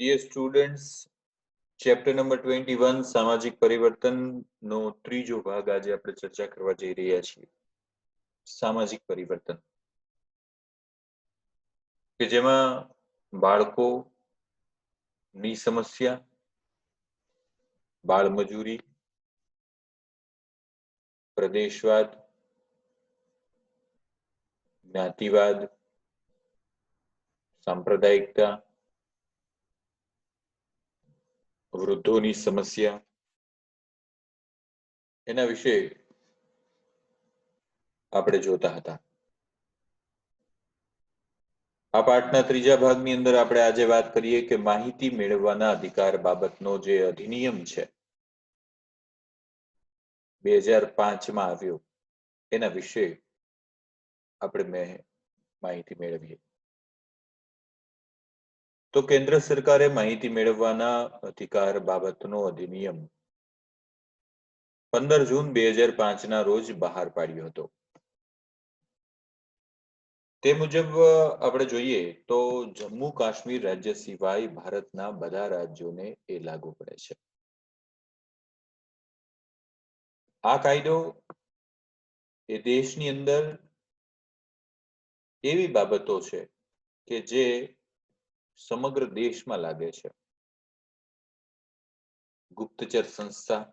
Dear students chapter number twenty one સામાજિક પરિવર્તનનો ત્રીજો ભાગ આજે આપણે ચર્ચા કરવા જઈ રહ્યા છીએ સામાજિક પરિવર્તન કે જેમાં બાળકો ની સમસ્યા બાળ મજૂરી પ્રદેશવાદ જ્ઞાતિવાદ સાંપ્રદાયિકતા વૃદ્ધોની સમસ્યા. એના વિશે આપણે જોતા હતા. આ પાઠના ત્રીજા ભાગની અંદર આપણે આજે વાત કરીએ કે માહિતી મેળવવાના અધિકાર બાબતનો જે અધિનિયમ છે, બે હજાર પાંચમાં આવ્યો. એના વિશે આપણે મેં માહિતી મેળવીએ. તો કેન્દ્ર સરકારે માહિતી મેળવવાના અધિકાર બાબતનો અધિનિયમ પંદર જૂન બે હજાર પાંચના રોજ બહાર પાડ્યો હતો. તે મુજબ આપણે જોઈએ તો જમ્મુ કાશ્મીર રાજ્ય સિવાય ભારતના બધા રાજ્યોને એ લાગુ પડે છે. આ કાયદો એ દેશની અંદર એવી બાબતો છે કે જે સમગ્ર દેશમાં લાગે છે. ગુપ્તચર સંસ્થા,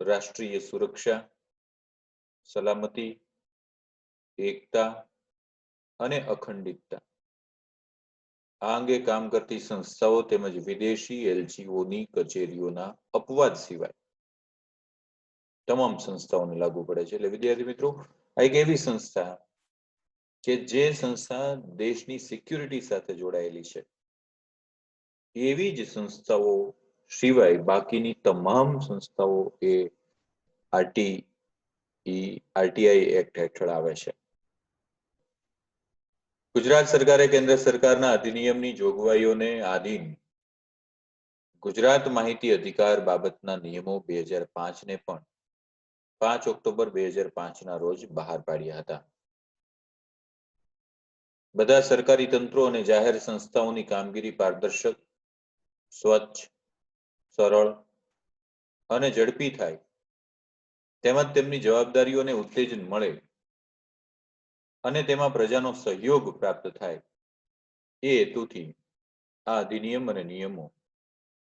રાષ્ટ્રીય સુરક્ષા, સલામતી, એકતા અને અખંડિતતા. આ અંગે કામ કરતી સંસ્થાઓ તેમજ વિદેશી એલજીઓની કચેરીઓના અપવાદ સિવાય તમામ સંસ્થાઓને લાગુ પડે છે. એટલે વિદ્યાર્થી મિત્રો, આ એક એવી સંસ્થા કે જે સંસ્થા દેશની સિક્યુરિટી સાથે જોડાયેલી છે. એવી જ સંસ્થાઓ સિવાય બાકીની તમામ સંસ્થાઓ એ આરટી આરટીઆઈ એક્ટ હેઠળ આવે છે. ગુજરાત સરકારે કેન્દ્ર સરકારના અધિનિયમની જોગવાઈઓને આધીન ગુજરાત માહિતી અધિકાર બાબતના નિયમો બે હજાર પાંચને પણ પાંચ ઓક્ટોબર બે હજાર પાંચના રોજ બહાર પાડ્યા હતા. બધા સરકારી તંત્રો અને જાહેર સંસ્થાઓની કામગીરી પારદર્શક, સ્વચ્છ, સરળ અને ઝડપી થાય. તેમજ તેમની જવાબદારીઓને ઉત્તેજન મળે અને તેમાં પ્રજાનો સહયોગ પ્રાપ્ત થાય. એ હેતુથી આ અધિનિયમ અને નિયમો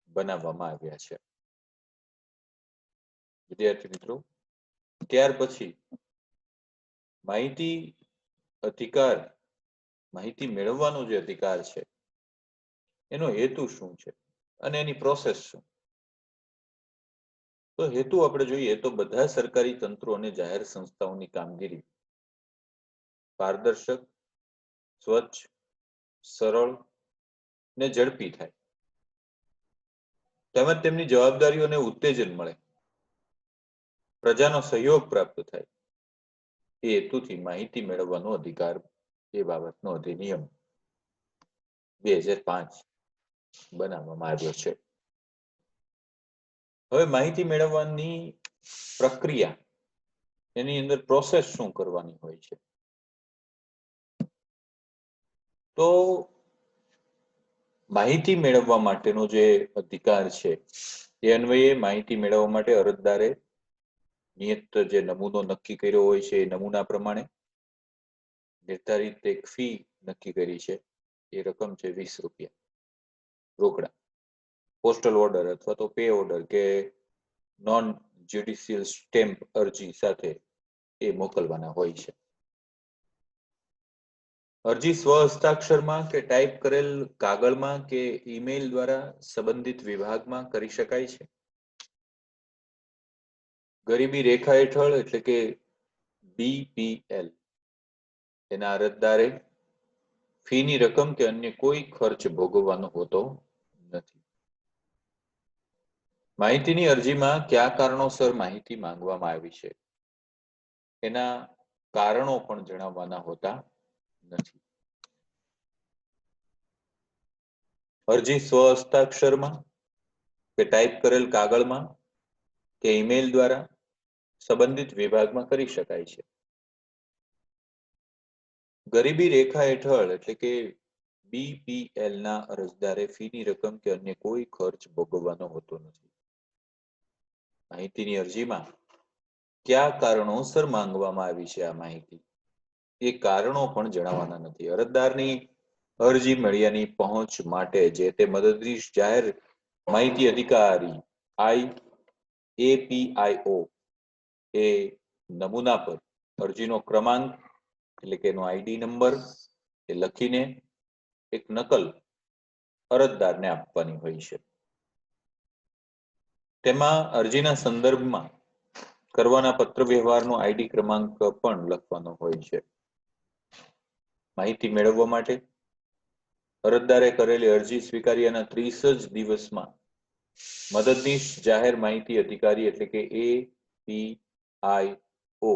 બનાવવામાં આવ્યા છે. વિદ્યાર્થી મિત્રો, ત્યાર પછી માહિતી, અધિકાર માહિતી મેળવવાનો જે અધિકાર છે, એનો હેતુ શું છે અને એની પ્રોસેસ શું? તો હેતુ આપણે જોઈએ તો બધા સરકારી તંત્રો અને જાહેર સંસ્થાઓની કામગીરી પારદર્શક, સ્વચ્છ, સરળ ને ઝડપી થાય. તેમજ તેમની જવાબદારીઓને ઉત્તેજન મળે. પ્રજાનો સહયોગ પ્રાપ્ત થાય. એ હેતુથી માહિતી મેળવવાનો અધિકાર એ બાબતનો અધિનિયમ બે હજાર પાંચ. બનાવવામાં આવ્યો છે. હવે માહિતી મેળવવાની પ્રક્રિયા, એની અંદર પ્રોસેસ શું કરવાની હોય છે? તો માહિતી મેળવવા માટેનો જે અધિકાર છે, એ અન્વયે માહિતી મેળવવા માટે અરજદારે નિયત જે નમૂનો નક્કી કર્યો હોય છે, એ નમૂના પ્રમાણે નિર્ધારિત એક ફી નક્કી કરી છે. એ રકમ છે વીસ રૂપિયા. રોકડા. પોસ્ટલ ઓર્ડર અથવા તો પે ઓર્ડર કે નોન જ્યુડિશિયલ સ્ટેમ્પ અરજી સાથે એ મોકલવાના હોય છે. અરજી સ્વ હસ્તાક્ષરમાં કે ટાઈપ કરેલ કાગળમાં કે ઈમેલ દ્વારા સંબંધિત વિભાગમાં કરી શકાય છે. ગરીબી રેખા હેઠળ એટલે કે બીપીએલ એના અરજદારે ફીની રકમ કે અન્ય કોઈ ખર્ચ ભોગવવાનો હોતો નથી. માહિતીની અરજીમાં કયા કારણોસર માહિતી માંગવામાં આવી છે? એના કારણો પણ જણાવવાના હોતા નથી. અરજી સ્વ હસ્તાક્ષરમાં કે ટાઈપ કરેલ કાગળમાં કે ઈમેલ દ્વારા સંબંધિત વિભાગમાં કરી શકાય છે? ગરીબી રેખા હેઠળ એટલે કે બીપીએલ ના અરજદારે ફીની રકમ કે અન્ય કોઈ ખર્ચ ભોગવવાનો હોતો નથી. માહિતીની અરજીમાં કયા કારણોસર માંગવામાં આવી છે આ માહિતી? એ કારણો પણ જણાવવાના નથી. અરજદારની અરજી મળ્યાની પહોંચ માટે જે તે મદદનીશ જાહેર માહિતી અધિકારી આઈ એપીઆઈઓ એ નમૂના પર અરજીનો ક્રમાંક એટલે કે એનો આઈડી નંબર એ લખીને એક નકલ અરજદારને આપવાની હોય છે. તેમાં અરજીના સંદર્ભમાં કરવાના પત્ર વ્યવહારનો આઈડી ક્રમાંક પણ લખવાનો હોય છે. માહિતી મેળવવા માટે અરજદારે કરેલી અરજી સ્વીકાર્યાના ત્રીસ જ દિવસમાં મદદનીશ જાહેર માહિતી અધિકારી એટલે કે એ પી આઈ ઓ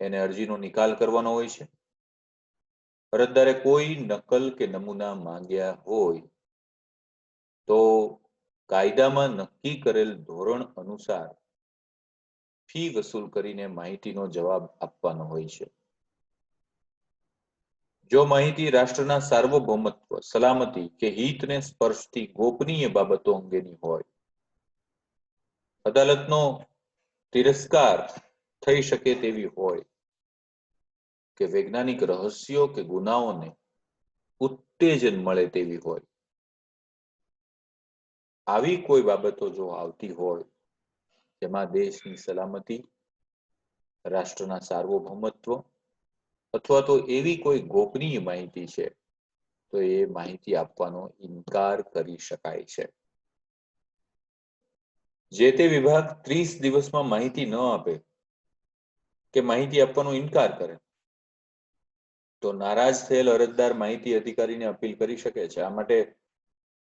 એને અરજીનો નિકાલ કરવાનો હોય છે? અરજદારે કોઈ નકલ કે નમૂના માંગ્યા હોય તો કાયદામાં નક્કી કરેલ ધોરણ અનુસાર ફી વસૂલ કરીને માહિતીનો જવાબ આપવાનો હોય છે. જો માહિતી રાષ્ટ્રના સાર્વભૌમત્વ, સલામતી કે હિતને સ્પર્શતી ગોપનીય બાબતો અંગેની હોય, અદાલતનો તિરસ્કાર થઈ શકે તેવી હોય કે વૈજ્ઞાનિક રહસ્યો કે ગુનાઓને ઉત્તેજન મળે તેવી હોય. આવી કોઈ બાબતો જો આવતી હોય, જેમાં દેશની સલામતી, રાષ્ટ્રના સાર્વભૌમત્વ અથવા તો એવી કોઈ ગોપનીય માહિતી છે, તો એ માહિતી આપવાનો ઇનકાર કરી શકાય છે. જે તે વિભાગ ત્રીસ દિવસમાં માહિતી ન આપે કે માહિતી આપવાનો ઇનકાર કરે. તો નારાજ થયેલ અરજદાર માહિતી અધિકારીને અપીલ કરી શકે છે. આ માટે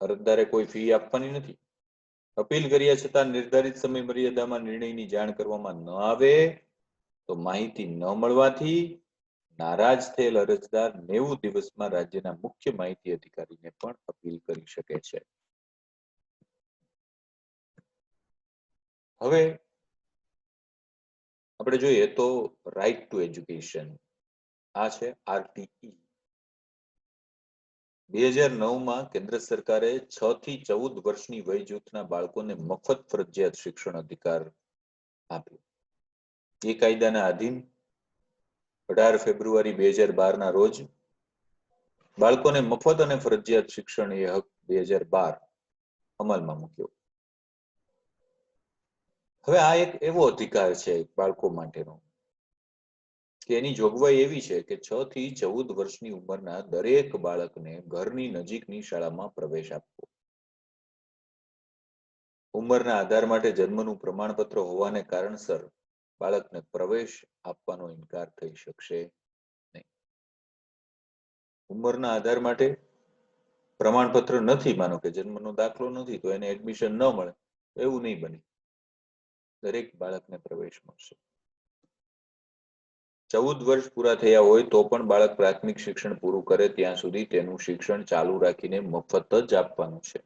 અરજદારે કોઈ ફી આપવાની નથી. અપીલ કર્યા છતાં નિર્ધારિત સમય મર્યાદામાં નિર્ણયની જાણ કરવામાં ન આવે તો માહિતી ન મળવાથી નારાજ થયેલ અરજદાર નેવું દિવસમાં રાજ્યના મુખ્ય માહિતી અધિકારીને પણ અપીલ કરી શકે છે. હવે આપણે જોઈએ તો રાઈટ ટુ એજ્યુકેશન આ છે આરટીઈ બે હજાર નવમાં કેન્દ્ર સરકારે છ થી ચૌદ વર્ષની વય જૂથના બાળકોને મફત ફરજિયાત શિક્ષણ અધિકાર આપ્યો. એ કાયદાના આધીન અઢાર ફેબ્રુઆરી બે હજાર બારના રોજ બાળકોને મફત અને ફરજિયાત શિક્ષણ એ હક બે હજાર બાર અમલમાં મૂક્યો. હવે આ એક એવો અધિકાર છે બાળકો માટેનો કે એની જોગવાઈ એવી છે કે છ થી ચૌદ વર્ષની ઉંમરના દરેક બાળકને ઘરની નજીકની શાળામાં પ્રવેશ આપવો. ઉંમરના આધાર માટે જન્મનું પ્રમાણપત્ર હોવાને કારણસર બાળકને પ્રવેશ આપવાનો ઇનકાર થઈ શકશે નહીં. ઉંમરના આધાર માટે પ્રમાણપત્ર નથી, માનો કે જન્મનો દાખલો નથી, તો એને એડમિશન ન મળે, એવું નહીં બને. દરેક બાળકને પ્રવેશ મળશે. ચૌદ વર્ષ પૂરા થયા હોય તો પણ બાળક પ્રાથમિક શિક્ષણ પૂરું કરે ત્યાં સુધી તેનું શિક્ષણ ચાલુ રાખીને મફત જ આપવાનું છે.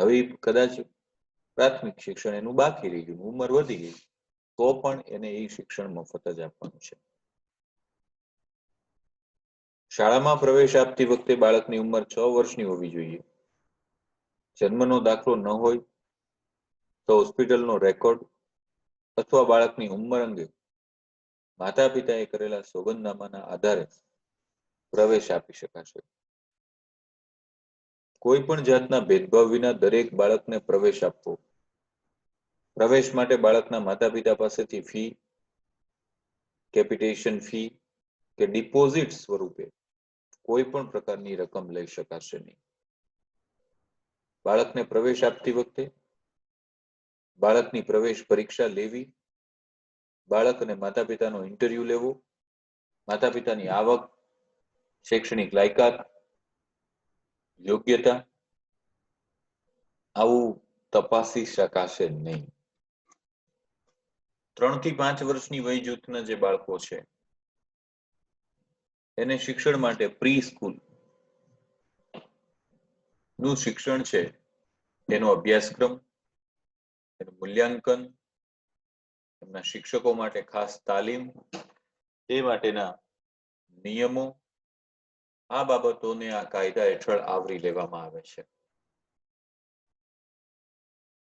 હવે કદાચ પ્રાથમિક શિક્ષણ એનું બાકી રહી ગયું, ઉંમર વધી ગઈ, તો પણ એને એ શિક્ષણ મફત જ આપવાનું છે. શાળામાં પ્રવેશ આપતી વખતે બાળકની ઉંમર છ વર્ષની હોવી જોઈએ. જન્મનો દાખલો ન હોય તો હોસ્પિટલનો રેકોર્ડ અથવા બાળકની ઉંમર અંગે માતા પિતાએ કરેલા સોગંદનામાના આધારે પ્રવેશ આપી શકાશે. કોઈ પણ જાતના ભેદભાવ વિના દરેક બાળકને પ્રવેશ આપવો. પ્રવેશ માટે બાળકના માતા પિતા પાસેથી ફી કેપિટેશન ફી કે ડિપોઝિટ સ્વરૂપે કોઈ પણ પ્રકારની રકમ લઈ શકાશે નહીં. બાળકને પ્રવેશ આપતી વખતે બાળકની પ્રવેશ પરીક્ષા લેવી, બાળક અને માતા પિતાનો ઇન્ટરવ્યુ લેવો માતા પિતાની આવક, શૈક્ષણિક લાયકાત, યોગ્યતા, આવું તપાસી શકાશે નહીં. ત્રણથી પાંચ વર્ષની વય જૂથના જે બાળકો છે, એને શિક્ષણ માટે પ્રી સ્કૂલનું શિક્ષણ છે, એનો અભ્યાસક્રમ મૂલ્યાંકન એમના શિક્ષકો માટે ખાસ તાલીમ, એ માટેના નિયમો, આ બાબતોને આ કાયદા હેઠળ આવરી લેવામાં આવે છે.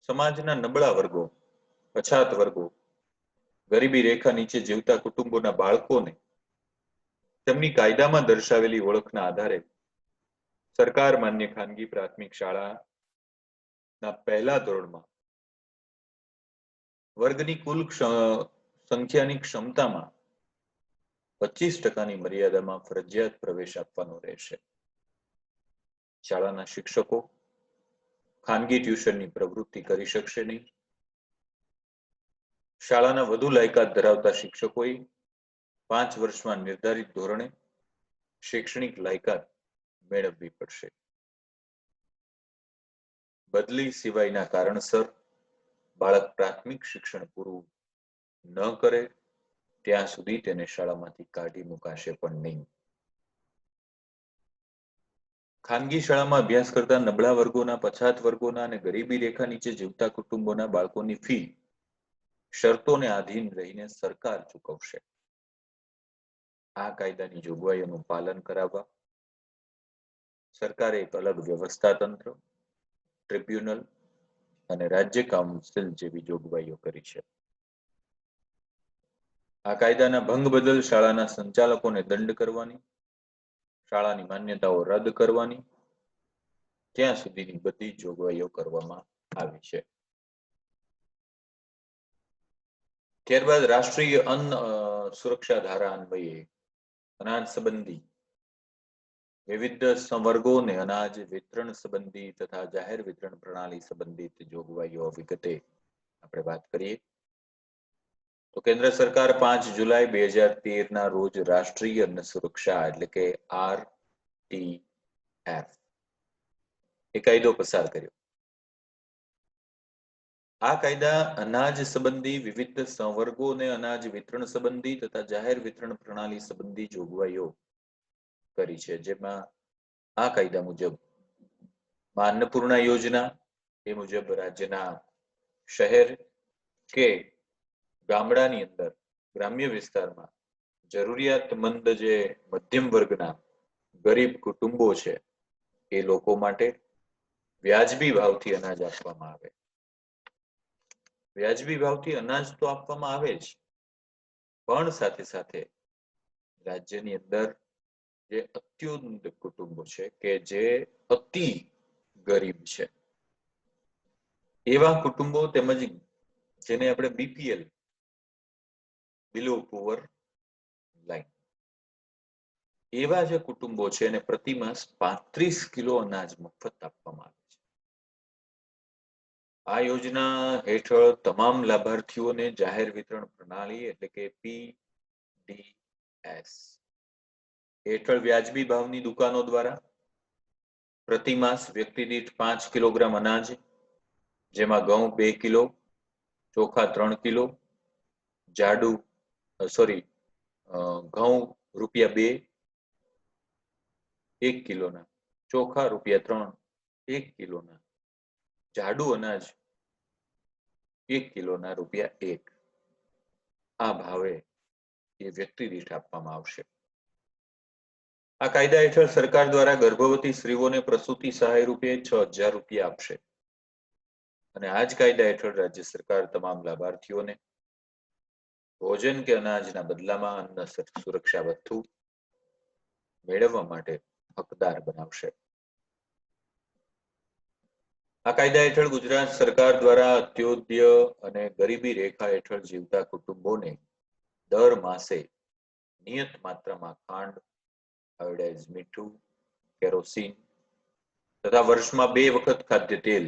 સમાજના નબળા વર્ગો, પછાત વર્ગો, ગરીબી રેખા નીચે જીવતા કુટુંબોના બાળકોને તેમની કાયદામાં દર્શાવેલી ઓળખના આધારે સરકાર માન્ય ખાનગી પ્રાથમિક શાળાના પહેલા ધોરણમાં વર્ગની કુલ સંખ્યાની ક્ષમતામાં પચીસ ટકાની મર્યાદામાં ફરજિયાત પ્રવેશ આપવાનો રહેશે. શાળાના શિક્ષકો ખાનગી ટ્યુશનની પ્રવૃત્તિ કરી શકશે નહીં. શાળાના વધુ લાયકાત ધરાવતા શિક્ષકોએ પાંચ વર્ષમાં નિર્ધારિત ધોરણે શૈક્ષણિક લાયકાત મેળવવી પડશે. બદલી સિવાયના કારણસર બાળક પ્રાથમિક શિક્ષણ પૂરું ન કરે, ત્યાં સુધી તેને શાળામાંથી કાઢી મુકાશે પણ નહીં. ખાનગી શાળામાં અભ્યાસ કરતા નબળા વર્ગોના, પછાત વર્ગોના અને ગરીબી રેખા નીચે જીવતા કુટુંબોના બાળકોની ફી શરતોને આધીન રહીને સરકાર ચૂકવશે. આ કાયદાની જોગવાઈઓનું પાલન કરાવવા સરકારે એક અલગ વ્યવસ્થા તંત્ર ટ્રિબ્યુનલ અને રાજ્ય કાઉન્સિલ જેવી જોગવાઈઓ કરી છે. આ કાયદાના ભંગ બદલ શાળાના સંચાલકોને દંડ કરવાની, શાળાની માન્યતાઓ રદ કરવાની, ત્યાં સુધીની બધી જોગવાઈઓ કરવામાં આવી છે. ત્યારબાદ રાષ્ટ્રીય અન્ન સુરક્ષા ધારા અન્વયે અનાજ સંબંધી વિવિધ સંવર્ગોને અનાજ વિતરણ સંબંધી તથા જાહેર વિતરણ પ્રણાલી સંબંધિત જોગવાઈઓ વિગતે આપણે વાત કરીએ. તો કેન્દ્ર સરકાર પાંચ જુલાઈ બે હજાર તેર ના રોજ રાષ્ટ્રીય અન્ન સુરક્ષા એટલે કે આર ટી એફ એ કાયદો પસાર કર્યો. આ કાયદા અનાજ સંબંધી વિવિધ સંવર્ગોને અનાજ વિતરણ સંબંધી તથા જાહેર વિતરણ પ્રણાલી સંબંધી જોગવાઈઓ કરી છે, જેમાં આ કાયદા મુજબ અન્નપૂર્ણા યોજના, એ મુજબ રાજ્યના શહેર કે ગામડાની અંદર, ગ્રામ્ય વિસ્તારમાં જરૂરિયાતમંદ જે મધ્યમ વર્ગના ગરીબ કુટુંબો છે, એ લોકો માટે વ્યાજબી ભાવથી અનાજ આપવામાં આવે. વ્યાજબી ભાવથી અનાજ તો આપવામાં આવે જ, પણ સાથે સાથે રાજ્યની અંદર જે અત્યુન્ન કુટુંબો છે, કે જે અતિ ગરીબ છે. એવા કુટુંબો તેમજ જેને આપણે બીપીએલ બિલો પુઅર લાઈન એવા જે કુટુંબો છે, એને પ્રતિ માસ પાંત્રીસ કિલો અનાજ મફત આપવામાં આવે છે. આ યોજના હેઠળ તમામ લાભાર્થીઓને જાહેર વિતરણ પ્રણાલી એટલે કે પીડીએસ હેઠળ વ્યાજબી ભાવની દુકાનો દ્વારા પ્રતિમાસ વ્યક્તિ દીઠ પાંચ કિલોગ્રામ અનાજ, જેમાં ઘઉં બે કિલો, ચોખા ત્રણ કિલો, જાડુ સોરી ઘઉં રૂપિયા બે, એક કિલોના, ચોખા રૂપિયા ત્રણ, એક કિલોના, જાડુ અનાજ, એક કિલોના રૂપિયા એક. આ ભાવે એ વ્યક્તિ દીઠ આપવામાં આવશે. આ કાયદા હેઠળ સરકાર દ્વારા ગર્ભવતી સ્ત્રીઓને પ્રસૂતિ સહાય રૂપે છ હજાર રૂપિયા આપશે. અને આ જ કાયદા હેઠળ રાજ્ય સરકાર તમામ લાભાર્થીઓને ભોજન કે અનાજના બદલામાં અન્ન સુરક્ષા ભથ્થું મેળવવા માટે હકદાર બનાવશે. આ કાયદા હેઠળ ગુજરાત સરકાર દ્વારા અત્યોદય અને ગરીબી રેખા હેઠળ જીવતા કુટુંબોને દર માસે નિયત માત્રામાં ખાંડ આયોડાઇઝ મીઠું, કેરોસીન તથા વર્ષમાં બે વખત ખાદ્ય તેલ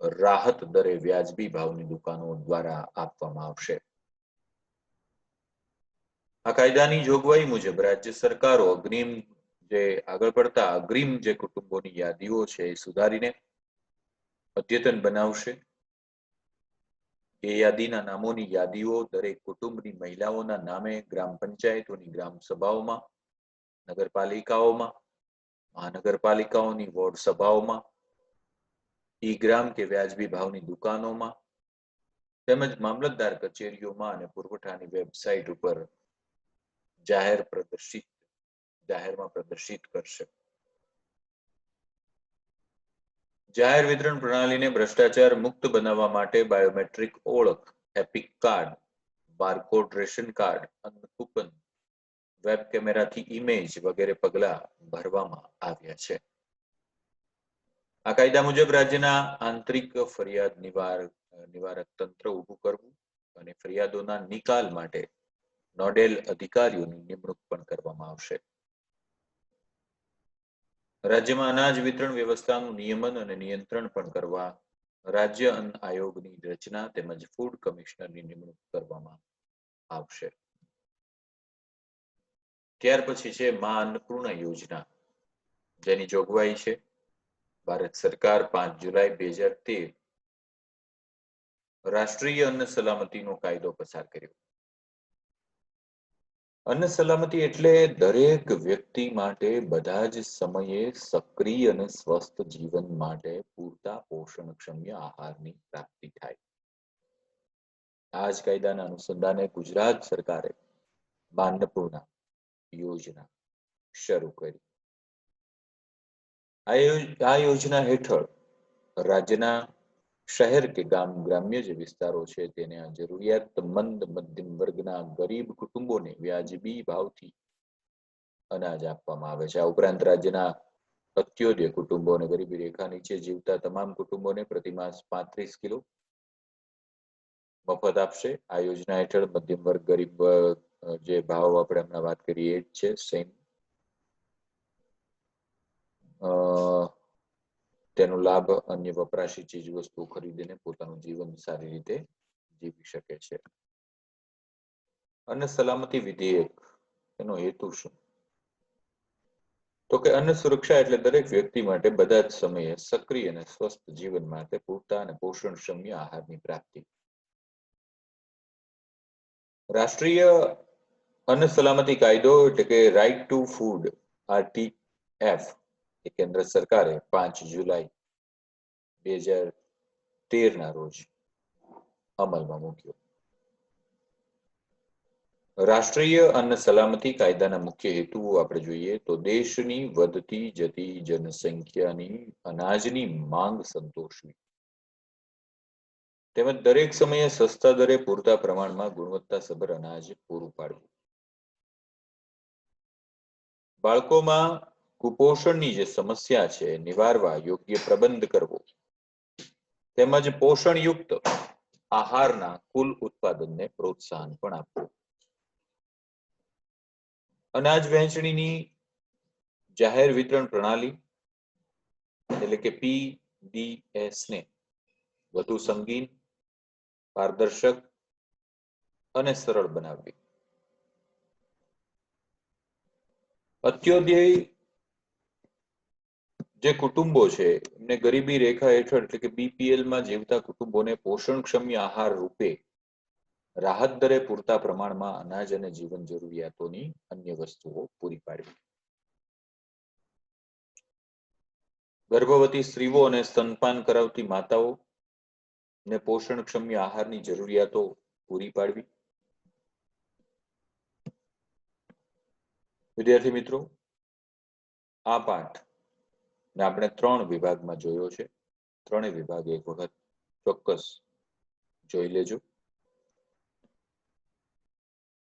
રાહત દરે વ્યાજબી ભાવની દુકાનો દ્વારા આપવામાં આવશે. આ કાયદાની જોગવાઈ મુજબ રાજ્ય સરકારો અગ્રિમ જે આગળ પડતા અગ્રિમ જે કુટુંબોની યાદીઓ છે એ સુધારીને અદ્યતન બનાવશે. એ યાદીના નામોની યાદીઓ દરેક કુટુંબની મહિલાઓના નામે ગ્રામ પંચાયતોની ગ્રામ સભાઓમાં નગરપાલિકાઓમાં, મહાનગરપાલિકાઓની વોર્ડ સભાઓમાં, ઈ ગ્રામ કે વ્યાજબી ભાવની દુકાનોમાં, તેમજ મામલતદાર કચેરીઓમાં અને પુરવઠાની વેબસાઇટ ઉપર જાહેર પ્રદર્શિત, જાહેરમાં પ્રદર્શિત કરશે. જાહેર વિતરણ પ્રણાલીને ભ્રષ્ટાચાર મુક્ત બનાવવા માટે બાયોમેટ્રિક ઓળખ, EPIC card, barcode ration card અને કૂપન વેબ કેમેરાથી ઇમેજ વગેરે પગલા ભરવામાં આવ્યા છે. આ કાયદા મુજબ રાજ્યના આંતરિક ફરિયાદ નિવાર, નિવારક તંત્ર ઊભું કરવું અને ફરિયાદોના નિકાલ માટે નોડેલ અધિકારીઓની નિમણૂક પણ કરવામાં આવશે. રાજ્યમાં અનાજ વિતરણ વ્યવસ્થાનું નિયમન અને નિયંત્રણ પણ કરવા રાજ્ય અન્ન આયોગની રચના તેમજ ફૂડ કમિશનરની નિમણૂક કરવામાં આવશે. ત્યાર પછી છે મા અન્નપૂર્ણા યોજના. જેની જોગવાઈ છે ભારત સરકાર પાંચ જુલાઈ બે હજાર તેર રાષ્ટ્રીય અન્ન સલામતીનો કાયદો પસાર કર્યો. અન્ન સલામતી એટલે દરેક વ્યક્તિ માટે બધા જ સમયે સક્રિય અને સ્વસ્થ જીવન માટે પૂરતા પોષણક્ષમ્ય આહારની પ્રાપ્તિ થાય. આ જ કાયદાના અનુસંધાને ગુજરાત સરકારે અન્નપૂર્ણા યોજના શરૂ કરી. આ યોજના હેઠળ રાજ્યના શહેર કે ગામ, ગ્રામ્ય જે વિસ્તારો છે તેને જરૂરિયાતમંદ મધ્યમ વર્ગના ગરીબ કુટુંબોને વ્યાજબી ભાવથી અનાજ આપવામાં આવે છે. આ ઉપરાંત રાજ્યના અત્યોદય કુટુંબો અને ગરીબી રેખા નીચે જીવતા તમામ કુટુંબોને પ્રતિમાસ પાંત્રીસ કિલો મફત આપશે. આ યોજના હેઠળ મધ્યમ વર્ગ, ગરીબ જે ભાવ આપણે હમણાં વાત કરી એ જ છે, સેમ. તેનો લાભ અન્ય વપરાશી ચીજ વસ્તુ ખરીદીને પોતાનું જીવન સારી રીતે જીવી શકે છે. અને સલામતી વિધેયક એનો હેતુ શું? તો કે અન્ન સુરક્ષા એટલે દરેક વ્યક્તિ માટે બધા જ સમયે સક્રિય અને સ્વસ્થ જીવન માટે પૂરતા અને પોષણક્ષમ્ય આહારની પ્રાપ્તિ. રાષ્ટ્રીય અન્ન સલામતી કાયદો એટલે કે રાઇટ ટુ ફૂડ આરટીએફ એ કેન્દ્ર સરકારે પાંચ જુલાઈ બે હજાર તેરના રોજ અમલમાં મૂક્યો. રાષ્ટ્રીય અન્ન સલામતી કાયદાના મુખ્ય હેતુઓ આપણે જોઈએ તો દેશની વધતી જતી જનસંખ્યાની અનાજની માંગ સંતોષવી. તેમજ દરેક સમયે સસ્તા દરે પૂરતા પ્રમાણમાં ગુણવત્તાસભર અનાજ પૂરું પાડવું. બાળકોમાં કુપોષણની જે સમસ્યા છે, નિવારવા યોગ્ય પ્રબંધ કરવો. તેમજ પોષણયુક્ત આહારના કુલ ઉત્પાદનને પ્રોત્સાહન પણ આપવું. અનાજ વહેંચણીની જાહેર વિતરણ પ્રણાલી, એટલે કે પીડીએસ ને વધુ સંગીન, પારદર્શક અને સરળ બનાવવી. અત્યોદય જે કુટુંબો છે, એમને ગરીબી રેખા હેઠળ એટલે કે બીપીએલમાં જીવતા કુટુંબોને પોષણક્ષમ્ય આહાર રૂપે રાહત દરે પૂરતા પ્રમાણમાં અનાજ અને જીવન જરૂરિયાતોની અન્ય વસ્તુઓ પૂરી પાડવી. ગર્ભવતી સ્ત્રીઓ અને સ્તનપાન કરાવતી માતાઓ ને પોષણક્ષમ્ય આહારની જરૂરિયાતો પૂરી પાડવી. વિદ્યાર્થી મિત્રો, આ પાઠ ને આપણે ત્રણ વિભાગમાં જોયો છે. ત્રણેય વિભાગ એક વખત ચોક્કસ જોઈ લેજો.